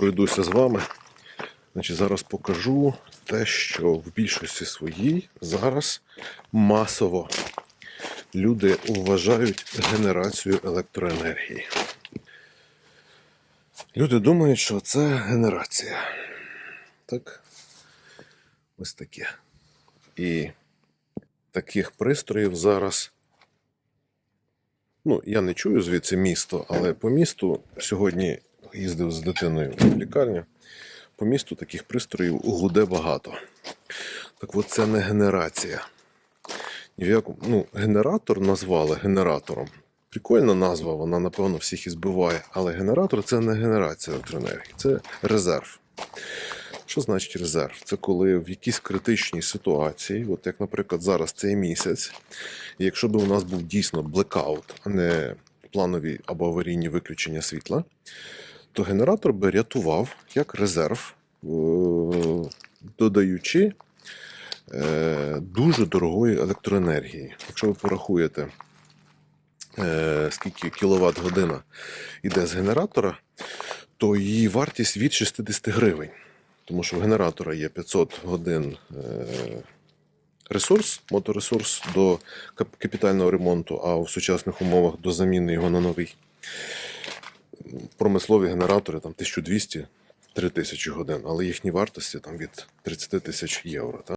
пройдуся з вами. Значить, зараз покажу те, що в більшості своїй зараз масово люди вважають генерацію електроенергії. Люди думають, що це генерація. Так? Ось таке. І таких пристроїв зараз. Ну, я не чую звідси місто, але по місту сьогодні їздив з дитиною в лікарню. По місту таких пристроїв гуде багато. Так от це не генерація. Ні в якому, ну, генератор назвали генератором. Прикольна назва, вона, напевно, всіх і збиває. Але генератор це не генерація електроенергії, це резерв. Що значить резерв? Це коли в якійсь критичній ситуації, от як, наприклад, зараз цей місяць, якщо б у нас був дійсно блекаут, а не планові або аварійні виключення світла, то генератор би рятував як резерв, е, додаючи е, дуже дорогої електроенергії. Якщо ви порахуєте, е, скільки кіловат година йде з генератора, то її вартість від 60 гривень. Тому що в генератора є 500 годин ресурс, моторесурс до капітального ремонту, а в сучасних умовах до заміни його на новий. Промислові генератори там 1200 3000 годин, але їхні вартості там від 30 тисяч євро. Так?